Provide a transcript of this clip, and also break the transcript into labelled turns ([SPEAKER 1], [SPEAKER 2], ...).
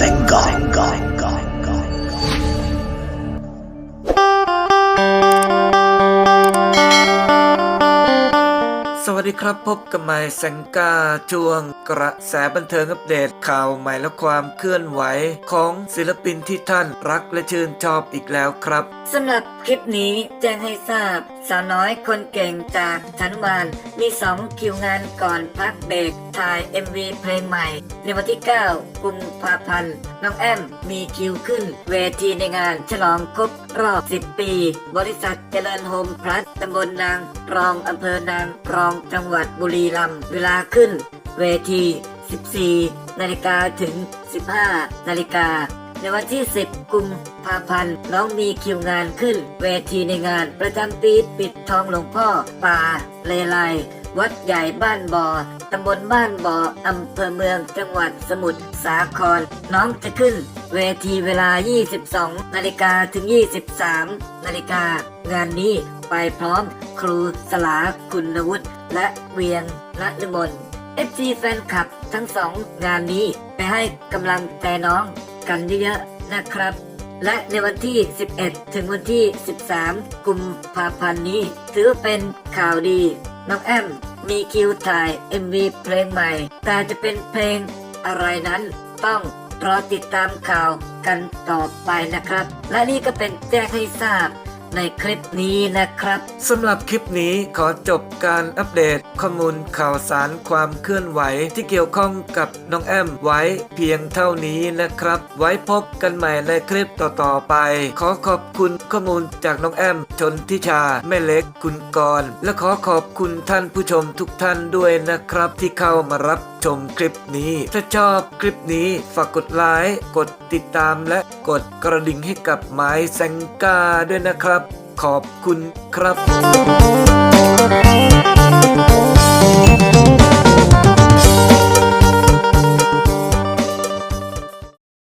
[SPEAKER 1] Thank God. Thank God. Thank God. สวัสดีครับพบกับไมสังกาช่วงกระแสบันเทิงอัปเดตข่าวใหม่และความเคลื่อนไหวของศิลปินที่ท่านรักและชื่นชอบอีกแล้วครับ
[SPEAKER 2] สำหรับคลิปนี้แจ้งให้ทราบ สาวน้อยคนเก่งจากธนวานมี 2 คิวงานก่อนพักเบรก ถ่าย MV เพลงใหม่ ในวันที่ 9 กุมภาพันธ์ น้องแอมมีคิวขึ้น เวทีในงาน ฉลองครบรอบ 10 ปี บริษัทเจริญโฮมพลัสตำบลนางรองอำเภอนางรองจังหวัดบุรีรัมย์เวลาขึ้น เวที 14 นาฬิกาถึง 15 นาฬิกาในวันที่ 10 กุมภาพันธ์ น้องมีคิวงานขึ้น เวทีในงาน ประจำปีปิดทองหลวงพ่อป่าเลไล วัดใหญ่บ้านบ่อตำบลบ้านบ่ออำเภอเมืองจังหวัดสมุทรสาคร น้องจะขึ้น เวทีเวลา 22 นาฬิกาถึง 23 นาฬิกา งานนี้ไปพร้อมครูสลาคุณวุฒิและเวียงละนมน FC แฟนคลับทั้งสองงานนี้ไปให้กำลังใจน้องกันเยอะๆนะครับ และในวันที่ 11 ถึงวันที่ 13 กุมภาพันธ์นี้ ถือเป็นข่าวดี น้องแอมมีคิวถ่าย MV เพลงใหม่ แต่จะเป็นเพลงอะไรนั้นต้องรอติดตามข่าวกันต่อไปนะครับ และนี่ก็เป็นแจ้งให้ทราบ ในคลิปนี้นะครับ
[SPEAKER 1] สำหรับคลิปนี้ขอจบการอัปเดตข้อมูลข่าวสารความเคลื่อนไหวที่เกี่ยวข้องกับน้องแอมไว้เพียงเท่านี้นะครับ ไว้พบกันใหม่ในคลิปต่อๆไป ขอขอบคุณข้อมูลจากน้องแอม ชนทิชาแม่เล็กคุณกรณ์และขอขอบคุณท่านผู้ชมทุกท่านด้วยนะครับ ที่เข้ามารับ ชมคลิปนี้ ถ้าชอบคลิปนี้ฝากกดไลค์กดติดตามและกดกระดิ่งให้กับไม้แซงกาด้วยนะครับ ขอบคุณครับ